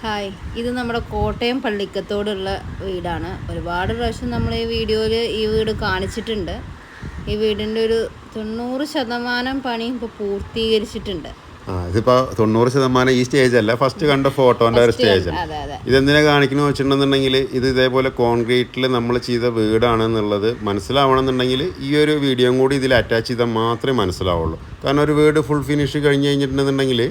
Hi. ഇത് നമ്മുടെ കോട്ടയം പള്ളിക്കത്തോടുള്ള വീടാണ്. ഒരുപാട് പ്രാവശ്യം നമ്മൾ ഈ വീഡിയോയിൽ ഈ വീട് കാണിച്ചിട്ടുണ്ട്. ഈ വീടിന്റെ ഒരു തൊണ്ണൂറ് ശതമാനം പണി ഇപ്പോൾ പൂർത്തീകരിച്ചിട്ടുണ്ട്. ഇതിപ്പോ തൊണ്ണൂറ് ശതമാനം ഈ സ്റ്റേജ് അല്ല ഫസ്റ്റ് കണ്ട ഫോട്ടോന്റെ ഒരു സ്റ്റേജ് ഇതെന്തിനാ കാണിക്കണമെന്ന് വെച്ചിട്ടുണ്ടെന്നുണ്ടെങ്കിൽ ഇത് ഇതേപോലെ കോൺക്രീറ്റിൽ നമ്മൾ ചെയ്ത വീടാണെന്നുള്ളത് മനസ്സിലാവണമെന്നുണ്ടെങ്കിൽ ഈ ഒരു വീഡിയോയും കൂടി ഇതിൽ അറ്റാച്ച് ചെയ്താൽ മാത്രമേ മനസ്സിലാവുള്ളൂ. കാരണം ഒരു വീട് ഫുൾ ഫിനിഷ് കഴിഞ്ഞ് കഴിഞ്ഞിട്ടുണ്ടെന്നുണ്ടെങ്കിൽ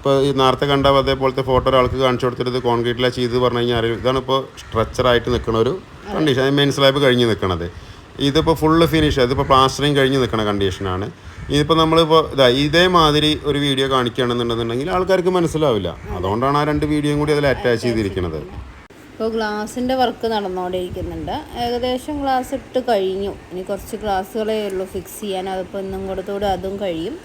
ഇപ്പോൾ ഈ നേരത്തെ കണ്ട അതേപോലത്തെ ഫോട്ടോ ഒരാൾക്ക് കാണിച്ചു കൊടുത്തിട്ട് ഇത് കോൺക്രീറ്റിലാണ് ചെയ്ത് പറഞ്ഞു കഴിഞ്ഞാൽ ഇതാണ് ഇപ്പോൾ സ്ട്രക്ചറായിട്ട് നിൽക്കുന്ന ഒരു കണ്ടീഷൻ മെയിൻ സ്ലാബ് കഴിഞ്ഞ് നിൽക്കണത് ഇതിപ്പോൾ ഫുള്ള് ഫിനിഷ് അതിപ്പോൾ പ്ലാസ്റ്ററിങ് കഴിഞ്ഞ് നിൽക്കുന്ന കണ്ടീഷനാണ് ഇതിപ്പോൾ നമ്മളിപ്പോൾ ഇതാ ഇതേമാതിരി ഒരു വീഡിയോ കാണിക്കുകയാണെന്നുണ്ടെന്നുണ്ടെങ്കിൽ ആൾക്കാർക്ക് മനസ്സിലാവില്ല. അതുകൊണ്ടാണ് ആ രണ്ട് വീഡിയോയും കൂടി അതിൽ അറ്റാച്ച് ചെയ്തിരിക്കുന്നത് ഇപ്പോൾ ഗ്ലാസിന്റെ വർക്ക് നടന്നുകൊണ്ടിരിക്കുന്നുണ്ട് ഏകദേശം ഗ്ലാസ് ഇട്ട് കഴിഞ്ഞു. ഇനി കുറച്ച് ഗ്ലാസ്സുകളേ ഉള്ളൂ ഫിക്സ് ചെയ്യാൻ. അതിപ്പോൾ ഇന്നും കൊടുത്തുകൂടെ അതും കഴിയും.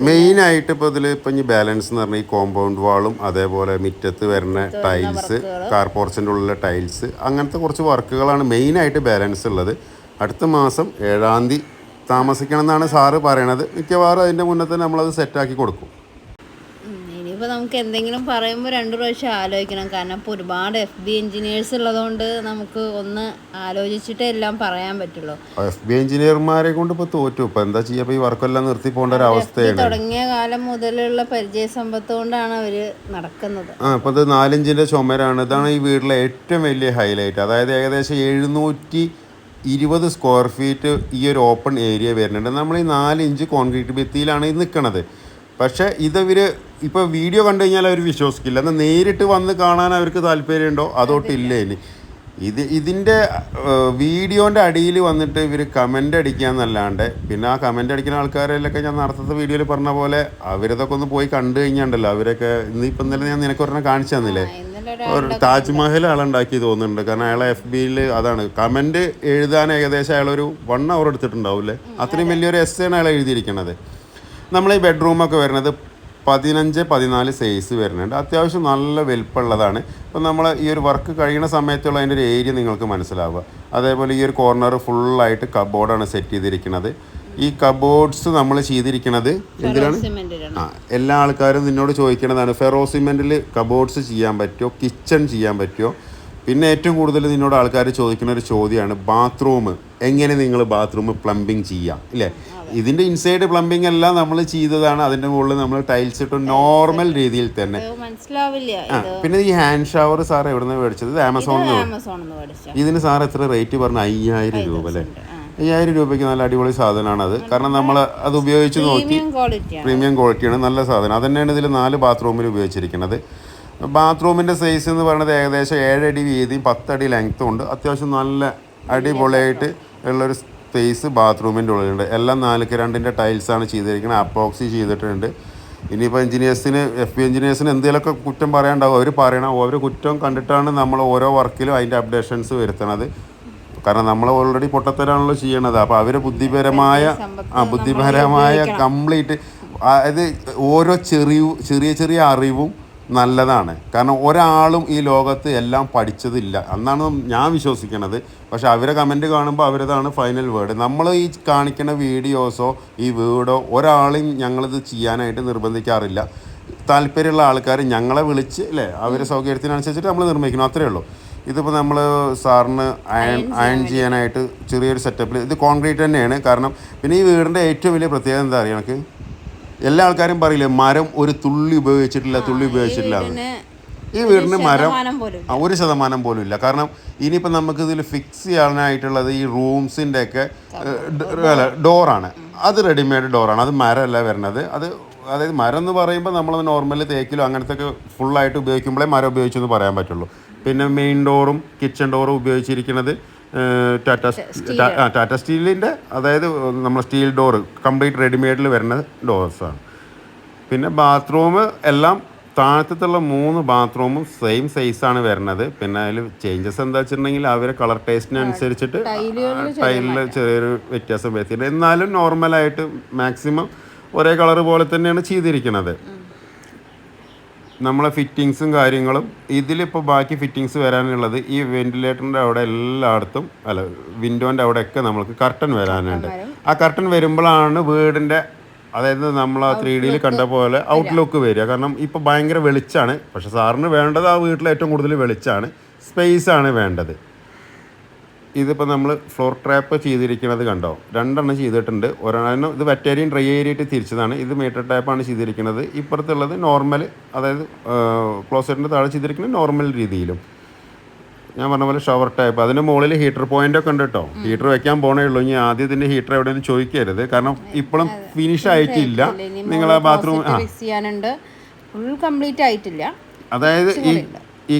മെയിനായിട്ട് ഇപ്പോൾ ഇതിൽ ഇപ്പം ഇനി ബാലൻസ് എന്ന് പറഞ്ഞാൽ ഈ കോമ്പൗണ്ട് വാളും അതേപോലെ മുറ്റത്ത് വരുന്ന ടൈൽസ് കാർ പോർച്ചിന്റെ ഉള്ളിലെ ടൈൽസ് അങ്ങനത്തെ കുറച്ച് വർക്കുകളാണ് മെയിനായിട്ട് ബാലൻസ് ഉള്ളത്. അടുത്ത മാസം ഏഴാം തീയതി താമസിക്കണം എന്നാണ് സാറ് പറയണത്. മിക്കവാറും അതിന്റെ മുന്നേ തന്നെ നമ്മളത് സെറ്റാക്കി കൊടുക്കും. ഇനിയിപ്പോൾ നമുക്ക് എന്തെങ്കിലും പറയുമ്പോൾ രണ്ട് പ്രാവശ്യം ആലോചിക്കണം. കാരണം ഇപ്പോൾ ഒരുപാട് എഫ് ബി എഞ്ചിനീയേഴ്സ് ഉള്ളതുകൊണ്ട് നമുക്ക് ഒന്ന് ആലോചിച്ചിട്ടേ എല്ലാം പറയാൻ പറ്റുള്ളൂ. എഫ് ബി എഞ്ചിനീയർമാരെ കൊണ്ട് ഇപ്പോൾ തോറ്റു. ഇപ്പോൾ എന്താ ചെയ്യുക ഈ വർക്കെല്ലാം നിർത്തി പോകേണ്ട ഒരു അവസ്ഥയാണ്. തുടങ്ങിയ കാലം മുതലുള്ള പരിചയ സമ്പത്ത് കൊണ്ടാണ് അവർ നടക്കുന്നത്. ആ ഇപ്പോൾ ഇത് നാലിഞ്ചിന്റെ ചുമരാണ്. ഇതാണ് ഈ വീട്ടിലെ ഏറ്റവും വലിയ ഹൈലൈറ്റ് അതായത് ഏകദേശം എഴുന്നൂറ്റി ഇരുപത് സ്ക്വയർ ഫീറ്റ് ഈ ഒരു ഓപ്പൺ ഏരിയ വരുന്നുണ്ട്. നമ്മൾ ഈ നാല് ഇഞ്ച് കോൺക്രീറ്റ് ഭിത്തിയിലാണ് ഇത് നിൽക്കുന്നത് പക്ഷേ ഇതവർ ഇപ്പോൾ വീഡിയോ കണ്ടു കഴിഞ്ഞാൽ അവർ വിശ്വസിക്കില്ല. എന്നാൽ നേരിട്ട് വന്ന് കാണാൻ അവർക്ക് താല്പര്യമുണ്ടോ? അതോട്ടില്ല ഇനി. ഇത് ഇതിന്റെ വീഡിയോന്റെ അടിയിൽ വന്നിട്ട് ഇവർ കമന്റ് അടിക്കാന്നല്ലാണ്ട് പിന്നെ ആ കമന്റ് അടിക്കുന്ന ആൾക്കാരെല്ലൊക്കെ ഞാൻ നേരത്തെ വീഡിയോയിൽ പറഞ്ഞ പോലെ അവരിതൊക്കെ ഒന്ന് പോയി കണ്ടു കഴിഞ്ഞാണ്ടല്ലോ. അവരൊക്കെ ഇന്നിപ്പം ഇന്നലെ ഞാൻ നിനക്ക് ഒരെണ്ണം കാണിച്ചു തന്നില്ലേ? ഒരു താജ്മഹൽ ആളുണ്ടാക്കി തോന്നുന്നുണ്ട്. കാരണം അയാളെ എഫ് ബിയിൽ അതാണ്. കമന്റ് എഴുതാൻ ഏകദേശം അയാളൊരു വൺ അവർ എടുത്തിട്ടുണ്ടാവില്ലേ? അത്രയും വലിയൊരു എസ് ആണ് അയാൾ എഴുതിയിരിക്കുന്നത് നമ്മൾ ഈ ബെഡ്റൂമൊക്കെ വരുന്നത് പതിനഞ്ച് പതിനാല് സൈസ് വരുന്നുണ്ട്. അത്യാവശ്യം നല്ല വലിപ്പമുള്ളതാണ്. ഇപ്പം നമ്മൾ ഈ ഒരു വർക്ക് കഴിയുന്ന സമയത്തുള്ള അതിന്റെ ഒരു ഏരിയ നിങ്ങൾക്ക് മനസ്സിലാവുക. അതേപോലെ ഈ ഒരു കോർണർ ഫുള്ളായിട്ട് കബോർഡാണ് സെറ്റ് ചെയ്തിരിക്കുന്നത്. ഈ കബോർഡ്സ് നമ്മൾ ചെയ്തിരിക്കുന്നത് എന്തിനാണ് ആ എല്ലാ ആൾക്കാരും നിന്നോട് ചോദിക്കണതാണ് ഫെറോ സിമെന്റിൽ കബോർഡ്സ് ചെയ്യാൻ പറ്റുമോ? കിച്ചൺ ചെയ്യാൻ പറ്റുമോ? പിന്നെ ഏറ്റവും കൂടുതൽ നിന്നോട് ആൾക്കാർ ചോദിക്കുന്ന ഒരു ചോദ്യമാണ് ബാത്റൂം എങ്ങനെ നിങ്ങൾ ബാത്റൂം പ്ലംബിങ് ചെയ്യാം? ഇല്ലേ? ഇതിന്റെ ഇൻസൈഡ് പ്ലംബിംഗ് എല്ലാം നമ്മൾ ചെയ്തതാണ്. അതിന്റെ മുകളിൽ നമ്മൾ ടൈൽസ് ഇട്ട് നോർമൽ രീതിയിൽ തന്നെ. മനസ്സിലാവില്ല. പിന്നെ ഈ ഹാൻഡ് ഷവർ സാർ എവിടെ നിന്ന് മേടിച്ചത്. ആമസോണിൽ ഇതിന് സാർ എത്ര റേറ്റ് പറഞ്ഞു? അയ്യായിരം രൂപ അല്ലേ? അയ്യായിരം രൂപയ്ക്ക് നല്ല അടിപൊളി സാധനമാണ് അത് കാരണം നമ്മൾ അത് ഉപയോഗിച്ച് നോക്കി പ്രീമിയം ക്വാളിറ്റിയാണ് നല്ല സാധനം. അത് തന്നെയാണ് ഇതിൽ നാല് ബാത്റൂമിൽ ഉപയോഗിച്ചിരിക്കുന്നത്. ബാത്റൂമിന്റെ സൈസ് എന്ന് പറയുന്നത് ഏകദേശം ഏഴടി വീതിയും പത്തടി ലെങ്ത്തും ഉണ്ട്. അത്യാവശ്യം നല്ല അടിപൊളിയായിട്ട് ഉള്ളൊരു സ്പേസ് ബാത്റൂമിന്റെ ഉള്ളിലുണ്ട്. എല്ലാം നാലുക്ക് രണ്ടിന്റെ ടൈൽസാണ് ചെയ്തിരിക്കുന്നത് അപ്പോക്സി ചെയ്തിട്ടുണ്ട്. ഇനിയിപ്പോൾ എഞ്ചിനീയേഴ്സിന് എഫ് ബി എഞ്ചിനീയേഴ്സിന് എന്തെങ്കിലുമൊക്കെ കുറ്റം പറയാണ്ടാവും അവർ പറയണം. ഓരോ കുറ്റം കണ്ടിട്ടാണ് നമ്മൾ ഓരോ വർക്കിലും അതിന്റെ അപ്ഡേഷൻസ് വരുത്തണത്. കാരണം നമ്മൾ ഓൾറെഡി പൊട്ടത്തരാണല്ലോ ചെയ്യണത്. അപ്പോൾ അവർ ബുദ്ധിപരമായ ആ ബുദ്ധിപരമായ കംപ്ലീറ്റ് അതായത് ഓരോ ചെറിയ ചെറിയ ചെറിയ അറിവും നല്ലതാണ്. കാരണം ഒരാളും ഈ ലോകത്ത് എല്ലാം പഠിച്ചതില്ല. എന്നാണ് ഞാൻ വിശ്വസിക്കണത്. പക്ഷെ അവരെ കമന്റ് കാണുമ്പോൾ അവരതാണ് ഫൈനൽ വേർഡ് നമ്മൾ ഈ കാണിക്കുന്ന വീഡിയോസോ ഈ വീടോ ഒരാളെയും ഞങ്ങളിത് ചെയ്യാനായിട്ട് നിർബന്ധിക്കാറില്ല. താല്പര്യമുള്ള ആൾക്കാർ ഞങ്ങളെ വിളിച്ച് അല്ലേ അവരെ സൗകര്യത്തിനനുസരിച്ചിട്ട് നമ്മൾ നിർമ്മിക്കണം. അത്രയേ ഉള്ളൂ. ഇതിപ്പോൾ നമ്മൾ സാറിന് അയൺ അയൺ ചെയ്യാനായിട്ട് ചെറിയൊരു സെറ്റപ്പിൽ ഇത് കോൺക്രീറ്റ് തന്നെയാണ്. കാരണം പിന്നെ ഈ വീടിന്റെ ഏറ്റവും വലിയ പ്രത്യേകത എന്താ അറിയാം എനിക്ക്? എല്ലാ ആൾക്കാരും പറയില്ലേ മരം ഒരു തുള്ളി ഉപയോഗിച്ചിട്ടില്ല തുള്ളി ഉപയോഗിച്ചിട്ടില്ല ഈ വീടിന് മരം ഒരു ശതമാനം പോലും ഇല്ല. കാരണം ഇനിയിപ്പോൾ നമുക്ക് ഇതിൽ ഫിക്സ് ചെയ്യാനായിട്ടുള്ളത് ഈ റൂംസിന്റെ ഒക്കെ അല്ല ഡോറാണ് അത് റെഡിമെയ്ഡ് ഡോറാണ് അത് മരമല്ല വരുന്നത് അത് അതായത് മരം എന്ന് പറയുമ്പോൾ നമ്മൾ നോർമലി തേക്കിലോ അങ്ങനത്തെ ഒക്കെ ഫുള്ളായിട്ട് ഉപയോഗിക്കുമ്പോഴേ മരം ഉപയോഗിച്ചെന്ന് പറയാൻ പറ്റുള്ളൂ. പിന്നെ മെയിൻ ഡോറും കിച്ചൺ ഡോറും ഉപയോഗിച്ചിരിക്കുന്നത് ടാറ്റ ടാറ്റ സ്റ്റീലിന്റെ അതായത് നമ്മൾ സ്റ്റീൽ ഡോറ് കംപ്ലീറ്റ് റെഡിമെയ്ഡിൽ വരുന്ന ഡോർസാണ്. പിന്നെ ബാത്റൂം എല്ലാം താഴത്തുള്ള മൂന്ന് ബാത്റൂമും സെയിം സൈസാണ് വരുന്നത്. പിന്നെ അതിൽ ചേഞ്ചസ് എന്താ വെച്ചിട്ടുണ്ടെങ്കിൽ അവരെ കളർ ടേസ്റ്റിനനുസരിച്ചിട്ട് ടൈലിൽ ചെറിയൊരു വ്യത്യാസം വരുത്തിയിട്ടുണ്ട്. എന്നാലും നോർമലായിട്ട് മാക്സിമം ഒരേ കളർ പോലെ തന്നെയാണ് ചെയ്തിരിക്കുന്നത്. നമ്മളെ ഫിറ്റിങ്സും കാര്യങ്ങളും ഇതിലിപ്പോൾ ബാക്കി ഫിറ്റിങ്സ് വരാനുള്ളത് ഈ വെന്റിലേറ്ററിന്റെ അവിടെ എല്ലായിടത്തും അല്ല വിൻഡോന്റെ അവിടെയൊക്കെ നമ്മൾക്ക് കർട്ടൻ വരാനുണ്ട്. ആ കർട്ടൻ വരുമ്പോഴാണ് വീടിന്റെ അതായത് നമ്മൾ ആ ത്രീ ഡിയിൽ കണ്ട പോലെ ഔട്ട്ലുക്ക് വരിക. കാരണം ഇപ്പോൾ ഭയങ്കര വെളിച്ചാണ്. പക്ഷെ സാറിന് വേണ്ടത് ആ വീട്ടിൽ ഏറ്റവും കൂടുതൽ വെളിച്ചാണ്. സ്പേസ് ആണ് വേണ്ടത്. ഇതിപ്പോൾ നമ്മൾ ഫ്ലോർ ട്രാപ്പ് ചെയ്തിരിക്കുന്നത് കണ്ടോ? രണ്ടെണ്ണം ചെയ്തിട്ടുണ്ട്. ഒരെണ്ണം ഇത് വെറ്റേറിയൻ ഡ്രൈ ഏരിയയിട്ട് തിരിച്ചതാണ്. ഇത് മീറ്റർ ടാപ്പാണ് ചെയ്തിരിക്കുന്നത് ഇപ്പുറത്തുള്ളത് നോർമൽ അതായത് ക്ലോസറ്റിന്റെ താഴെ ചെയ്തിരിക്കുന്നത് നോർമൽ രീതിയിലും. ഞാൻ പറഞ്ഞ പോലെ ഷവർ ടൈപ്പ് അതിന് മുകളിൽ ഹീറ്റർ പോയിന്റ് ഒക്കെ ഉണ്ട് കേട്ടോ ഹീറ്റർ വെക്കാൻ പോണേ ഉള്ളൂ. ഇനി ആദ്യം ഇതിന്റെ ഹീറ്റർ എവിടെയെങ്കിലും ചോദിക്കരുത്. കാരണം ഇപ്പോഴും ഫിനിഷ് ആയിട്ടില്ല. നിങ്ങൾ ആ. ബാത്റൂം ഫുൾ കംപ്ലീറ്റ് ആയിട്ടില്ല. അതായത് ഈ ഈ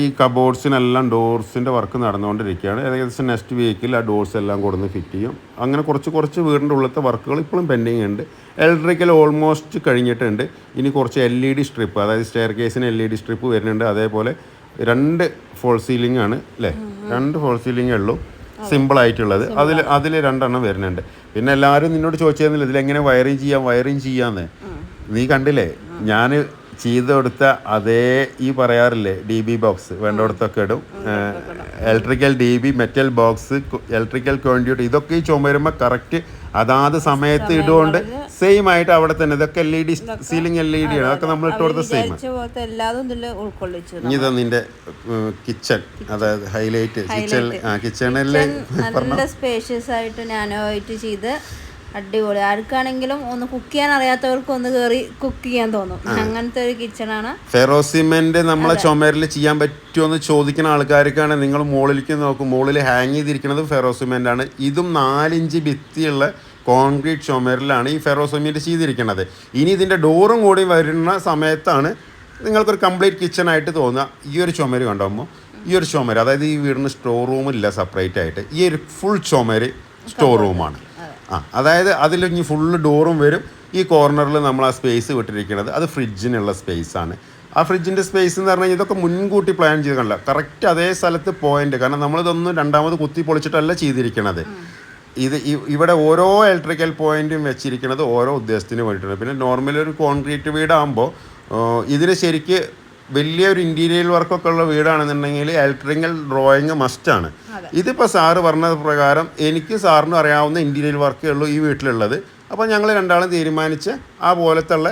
ഈ കബോർഡ്സിനെല്ലാം ഡോർസിന്റെ വർക്ക് നടന്നുകൊണ്ടിരിക്കുകയാണ്. ഏകദേശം നെക്സ്റ്റ് വീക്കിൽ ആ ഡോർസ് എല്ലാം കൊടുന്ന് ഫിറ്റ് ചെയ്യും. അങ്ങനെ കുറച്ച് കുറച്ച് വീടിന്റെ ഉള്ളത്തെ വർക്കുകൾ ഇപ്പോഴും പെൻഡിങ് ഉണ്ട്. ഇലക്ട്രിക്കൽ ഓൾമോസ്റ്റ് കഴിഞ്ഞിട്ടുണ്ട്. ഇനി കുറച്ച് എൽ ഇ ഡി സ്ട്രിപ്പ് അതായത് സ്റ്റെയർ കേസിന് എൽ ഇ ഡി സ്ട്രിപ്പ് വരുന്നുണ്ട്. അതേപോലെ രണ്ട് ഫോൾ സീലിംഗ് ആണ് അല്ലേ രണ്ട് ഫോൾ സീലിംഗ് ഉള്ളൂ. സിമ്പിൾ ആയിട്ടുള്ളത്. അതിൽ അതിൽ രണ്ടെണ്ണം വരുന്നുണ്ട്. പിന്നെ എല്ലാവരും നിന്നോട് ചോദിച്ചിരുന്നില്ല ഇതിലെങ്ങനെ വയറിങ് ചെയ്യാം വയറിങ് ചെയ്യാമെന്ന് നീ കണ്ടില്ലേ? ഞാൻ ചെയ്ത് കൊടുത്ത അതേ ഈ പറയാറില്ലേ ഡി ബി ബോക്സ് വേണ്ടവിടത്തൊക്കെ ഇടും. Electrical D B metal box electrical conduit ഇതൊക്കെ ഈ ചുമരുമ്പോൾ കറക്റ്റ് അതാത് സമയത്ത് ഇടുകൊണ്ട് സെയിം ആയിട്ട് അവിടെ തന്നെ ഇതൊക്കെ L E D ceiling L E D ആണ്. അതൊക്കെ നമ്മൾ ഇട്ട് കൊടുത്ത സെയിം ഇതാ നിന്റെ കിച്ചൺ അതായത് ഹൈലൈറ്റ് കിച്ചൺ കിച്ചണിൽ നല്ല സ്പേഷ്യസ് ആയിട്ട് നാനോ ആയിട്ട് ചെയ്ത് അടിപൊളി. ആർക്കാണെങ്കിലും ഒന്ന് കുക്ക് ചെയ്യാൻ അറിയാത്തവർക്ക് ഒന്ന് കയറി കുക്ക് ചെയ്യാൻ തോന്നും. അങ്ങനത്തെ ഒരു കിച്ചണാണ് ഫെറോസിമെന്റ് നമ്മളെ ചുമരിൽ ചെയ്യാൻ പറ്റുമെന്ന് ചോദിക്കുന്ന ആൾക്കാർക്കാണ് നിങ്ങൾ മുകളിലേക്ക് നോക്കും. മുകളിൽ ഹാങ് ചെയ്തിരിക്കുന്നത് ഫെറോസിമെന്റ് ആണ്. ഇതും നാലിഞ്ച് ഭിത്തിയുള്ള കോൺക്രീറ്റ് ചുമരിലാണ് ഈ ഫെറോസിമെന്റ് ചെയ്തിരിക്കുന്നത്. ഇനി ഇതിന്റെ ഡോറും കൂടി വരുന്ന സമയത്താണ് നിങ്ങൾക്കൊരു കംപ്ലീറ്റ് കിച്ചൺ ആയിട്ട് തോന്നുക. ഈ ഒരു ചുമര് കണ്ടോമോ ഈ ഒരു ചുമര്. അതായത് ഈ വീടിന് സ്റ്റോർ റൂമില്ല സെപ്പറേറ്റ് ആയിട്ട്. ഈ ഒരു ഫുൾ ചുമര് സ്റ്റോർ റൂമാണ് ആ അതായത് അതിൽ ഇനി ഫുള്ള് ഡോറും വരും. ഈ കോർണറിൽ നമ്മൾ ആ സ്പേസ് വിട്ടിരിക്കുന്നത് അത് ഫ്രിഡ്ജിനുള്ള സ്പേസ് ആണ്. ആ ഫ്രിഡ്ജിന്റെ സ്പേസ് എന്ന് പറഞ്ഞു കഴിഞ്ഞാൽ ഇതൊക്കെ മുൻകൂട്ടി പ്ലാൻ ചെയ്ത് കണ്ടില്ല. കറക്റ്റ് അതേ സ്ഥലത്ത് പോയിന്റ് കാരണം നമ്മളിതൊന്നും രണ്ടാമത് കുത്തി പൊളിച്ചിട്ടല്ല ചെയ്തിരിക്കണത്. ഇത് ഇവിടെ ഓരോ ഇലക്ട്രിക്കൽ പോയിന്റും വെച്ചിരിക്കുന്നത് ഓരോ ഉദ്ദേശത്തിന് വേണ്ടിയിട്ടാണ്. പിന്നെ നോർമലി ഒരു കോൺക്രീറ്റ് വീടാകുമ്പോൾ ഇതിന് ശരിക്ക് വലിയൊരു ഇന്റീരിയൽ വർക്കൊക്കെ ഉള്ള വീടാണെന്നുണ്ടെങ്കിൽ ഇലക്ട്രിക്കൽ ഡ്രോയിങ് മസ്റ്റാണ് ഇതിപ്പോൾ സാറ് പറഞ്ഞ പ്രകാരം എനിക്ക് സാറിന് അറിയാവുന്ന ഇന്റീരിയൽ വർക്കേ ഉള്ളൂ ഈ വീട്ടിലുള്ളത്. അപ്പോൾ ഞങ്ങൾ രണ്ടാളും തീരുമാനിച്ച് ആ പോലത്തുള്ള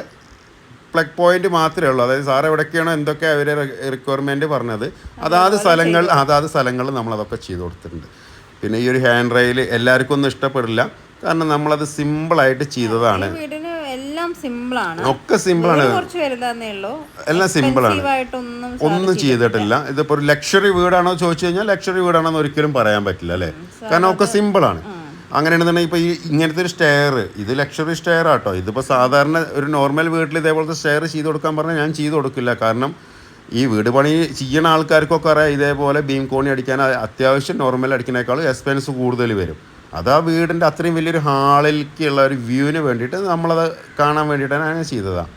പ്ലഗ് പോയിന്റ് മാത്രമേ ഉള്ളൂ. അതായത് സാർ എവിടെയൊക്കെയാണോ എന്തൊക്കെ അവരെ റിക്വയർമെന്റ് പറഞ്ഞത്. അതാത് സ്ഥലങ്ങൾ അതാത് സ്ഥലങ്ങളിൽ നമ്മളതൊക്കെ ചെയ്തു കൊടുത്തിട്ടുണ്ട്. പിന്നെ ഈ ഒരു ഹാൻഡ് റെയിൽ എല്ലാവർക്കും ഒന്നും ഇഷ്ടപ്പെടില്ല. കാരണം നമ്മളത് സിമ്പിളായിട്ട് ചെയ്തതാണ്. വീടിന് എല്ലാം സിമ്പിൾ ആണ് ഒക്കെ സിമ്പിളാണ്. കുറച്ച് വലുതാന്നേ ഉള്ളൂ. എല്ലാം സിമ്പിൾ ആണ് ഒന്നും ചെയ്തിട്ടില്ല. ഇതിപ്പോ ഒരു ലക്ഷറി വീടാണോ ചോദിച്ചു കഴിഞ്ഞാൽ ലക്ഷറി വീടാണോ എന്ന് ഒരിക്കലും പറയാൻ പറ്റില്ല അല്ലേ? കാരണം ഒക്കെ സിമ്പിൾ സിമ്പിളാണ് അങ്ങനെയാണെന്നുണ്ടെങ്കിൽ ഇപ്പോൾ ഈ ഇങ്ങനത്തെ ഒരു സ്റ്റെയർ ഇത് ലക്ഷറി സ്റ്റെയർ ആട്ടോ. ഇതിപ്പോൾ സാധാരണ ഒരു നോർമൽ വീട്ടിൽ ഇതേപോലത്തെ സ്റ്റെയർ ചെയ്ത് കൊടുക്കാൻ പറഞ്ഞാൽ ഞാൻ ചെയ്ത് കൊടുക്കില്ല. കാരണം ഈ വീട് പണി ചെയ്യണ ആൾക്കാർക്കൊക്കെ അറിയാം ഇതേപോലെ ബീം കോണി അടിക്കാൻ അത്യാവശ്യം നോർമൽ അടിക്കുന്നേക്കാളും എക്സ്പെൻസ് കൂടുതൽ വരും. അത് ആ വീടിന്റെ അത്രയും വലിയൊരു ഹാളിലേക്കുള്ള ഒരു വ്യൂവിന് വേണ്ടിയിട്ട് നമ്മളത് കാണാൻ വേണ്ടിയിട്ടാണ് ഞാൻ ചെയ്തതാണ്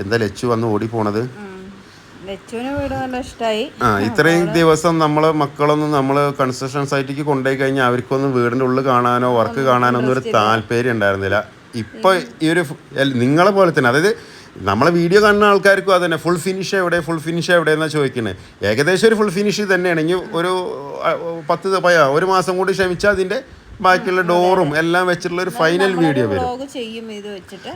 എന്താ ലച്ചു വന്ന് ഓടി പോണത് ആ ഇത്രയും ദിവസം നമ്മൾ മക്കളൊന്നും നമ്മൾ കൺസ്ട്രക്ഷൻ സൈറ്റിലേക്ക് കൊണ്ടുപോയി കഴിഞ്ഞാൽ അവർക്കൊന്നും വീടിന്റെ ഉള്ളിൽ കാണാനോ വർക്ക് കാണാനോ ഒന്നും ഒരു താല്പര്യം ഉണ്ടായിരുന്നില്ല. ഇപ്പോൾ ഈ ഒരു നിങ്ങളെ പോലെ തന്നെ അതായത് നമ്മളെ വീഡിയോ കാണുന്ന ആൾക്കാർക്കും അത് തന്നെ ഫുൾ ഫിനിഷ് എവിടെ ഫുൾ ഫിനിഷ് എവിടെ എന്നാണ് ചോദിക്കുന്നത് ഏകദേശം ഒരു ഫുൾ ഫിനിഷ് തന്നെയാണ്. ഇനി ഒരു പത്ത് പയ- ഒരു മാസം കൂടി ക്ഷമിച്ചാൽ അതിന്റെ ബാക്കിയുള്ള ഡോറും എല്ലാം വെച്ചിട്ടുള്ള ഒരു ഫൈനൽ വീഡിയോ വരും.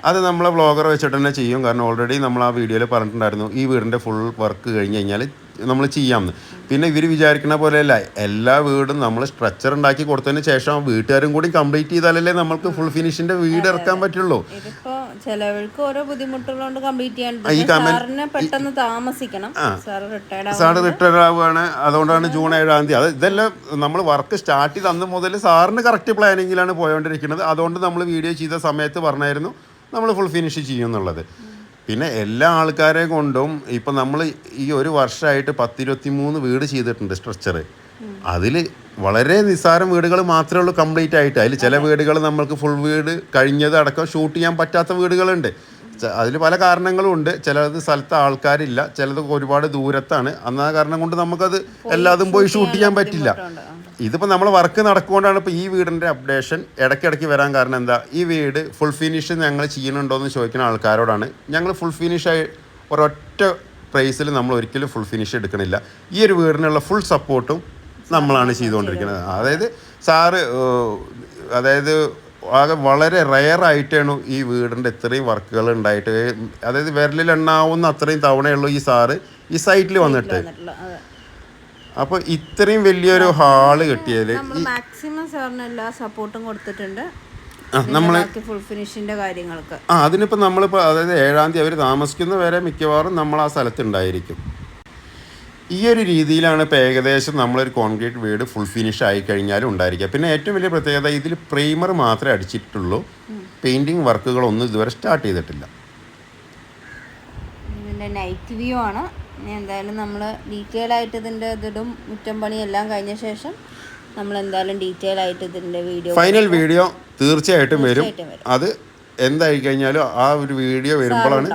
അത് നമ്മളെ വ്ളോഗർ വെച്ചിട്ട് തന്നെ ചെയ്യും. കാരണം ഓൾറെഡി നമ്മൾ ആ വീഡിയോയിൽ പറഞ്ഞിട്ടുണ്ടായിരുന്നു ഈ വീടിന്റെ ഫുൾ വർക്ക് കഴിഞ്ഞ് കഴിഞ്ഞാൽ നമ്മൾ ചെയ്യാമെന്ന് പിന്നെ ഇവർ വിചാരിക്കുന്ന പോലെയല്ല എല്ലാ വീടും നമ്മൾ സ്ട്രക്ചർ ഉണ്ടാക്കി കൊടുത്തതിന് ശേഷം വീട്ടുകാരും കൂടി കംപ്ലീറ്റ് ചെയ്താലല്ലേ നമ്മൾക്ക് ഫുൾ ഫിനിഷിന്റെ വീട് ഇറക്കാൻ പറ്റുള്ളൂ. ചിലവർക്ക് ഓരോ ബുദ്ധിമുട്ടുകളുണ്ട് കംപ്ലീറ്റ് ചെയ്യാൻ സാറിന് പെട്ടെന്ന് താമസിക്കണം. സാറ് റിട്ടയർഡ് സാറ് റിട്ടയർ ആവുകയാണ്. അതുകൊണ്ടാണ് ജൂൺ ഏഴാം തീയതി. അത് ഇതെല്ലാം നമ്മൾ വർക്ക് സ്റ്റാർട്ട് ചെയ്ത് അന്ന് മുതൽ സാറിന് കറക്റ്റ് പ്ലാനിങ്ങിലാണ് പോയോണ്ടിരിക്കുന്നത്. അതുകൊണ്ട് നമ്മൾ വീഡിയോ ചെയ്ത സമയത്ത് പറഞ്ഞായിരുന്നു നമ്മൾ ഫുൾ ഫിനിഷ് ചെയ്യും എന്നുള്ളത് പിന്നെ എല്ലാ ആൾക്കാരെ കൊണ്ടും ഇപ്പം നമ്മൾ ഈ ഒരു വർഷമായിട്ട് പത്തിരുപത്തി മൂന്ന് വീട് ചെയ്തിട്ടുണ്ട് സ്ട്രക്ചർ അതിൽ വളരെ നിസ്സാരം വീടുകൾ മാത്രമേ ഉള്ളൂ കംപ്ലീറ്റ് ആയിട്ട്. അതിൽ ചില വീടുകൾ നമ്മൾക്ക് ഫുൾ വീട് കഴിഞ്ഞത് അടക്കം ഷൂട്ട് ചെയ്യാൻ പറ്റാത്ത വീടുകളുണ്ട്. അതിൽ പല കാരണങ്ങളും ഉണ്ട്. ചിലത് സ്ഥലത്ത് ആൾക്കാരില്ല ചിലത് ഒരുപാട് ദൂരത്താണ്. അന്നാ കാരണം കൊണ്ട് നമുക്കത് എല്ലാതും പോയി ഷൂട്ട് ചെയ്യാൻ പറ്റില്ല. ഇതിപ്പോൾ നമ്മൾ വർക്ക് നടക്കുകൊണ്ടാണ് ഇപ്പോൾ ഈ വീടിന്റെ അപ്ഡേഷൻ ഇടയ്ക്കിടയ്ക്ക് വരാൻ കാരണം എന്താ? ഈ വീട് ഫുൾ ഫിനിഷ് ഞങ്ങൾ ചെയ്യുന്നുണ്ടോ എന്ന് ചോദിക്കുന്ന ആൾക്കാരോടാണ്. ഞങ്ങൾ ഫുൾ ഫിനിഷായി ഒരൊറ്റ പ്രൈസിൽ നമ്മൾ ഒരിക്കലും ഫുൾ ഫിനിഷ് എടുക്കണില്ല. ഈ ഒരു വീടിനുള്ള ഫുൾ സപ്പോർട്ടും നമ്മളാണ് ചെയ്തുകൊണ്ടിരിക്കുന്നത്. അതായത് സാറ് അതായത് ആകെ വളരെ റെയർ ആയിട്ടാണ് ഈ വീടിന്റെ ഇത്രയും വർക്കുകൾ ഉണ്ടായിട്ട്. അതായത് വിരലിൽ എണ്ണാവുന്ന അത്രയും തവണയുള്ളൂ ഈ സാറ് ഈ സൈറ്റിൽ വന്നിട്ട്. അപ്പൊ അപ്പോൾ ഇത്രയും വലിയൊരു ഹാൾ കിട്ടിയത് മാക്സിമം സാറിന് എല്ലാ സപ്പോർട്ടും കൊടുത്തിട്ടുണ്ട്. ബാക്കി ഫുൾ ഫിനിഷിന്റെ കാര്യങ്ങൾക്ക് ആ അതിനിപ്പോൾ നമ്മളിപ്പോൾ അതായത് ഏഴാം തീയതി അവർ താമസിക്കുന്ന വരെ മിക്കവാറും നമ്മൾ ആ സ്ഥലത്തുണ്ടായിരിക്കും ഈ ഒരു രീതിയിലാണ് ഇപ്പോൾ ഏകദേശം നമ്മളൊരു കോൺക്രീറ്റ് വീട് ഫുൾ ഫിനിഷ് ആയി കഴിഞ്ഞാലും ഉണ്ടായിരിക്കുക. പിന്നെ ഏറ്റവും വലിയ പ്രത്യേകത ഇതിൽ പ്രൈമർ മാത്രമേ അടിച്ചിട്ടുള്ളൂ. പെയിന്റിങ് വർക്കുകളൊന്നും ഇതുവരെ സ്റ്റാർട്ട് ചെയ്തിട്ടില്ല. ഇതിന്റെ നൈറ്റ് വ്യൂ ആണ്. എന്തായാലും നമ്മൾ ഡീറ്റെയിൽ ആയിട്ട് ഇതിന്റെ ഇതിടും മുറ്റം പണി എല്ലാം കഴിഞ്ഞ ശേഷം നമ്മൾ എന്തായാലും ഡീറ്റെയിൽ ആയിട്ട് ഇതിന്റെ വീഡിയോ ഫൈനൽ വീഡിയോ തീർച്ചയായിട്ടും വരും. അത് എന്തായി കഴിഞ്ഞാലും ആ ഒരു വീഡിയോ വരുമ്പോഴാണ്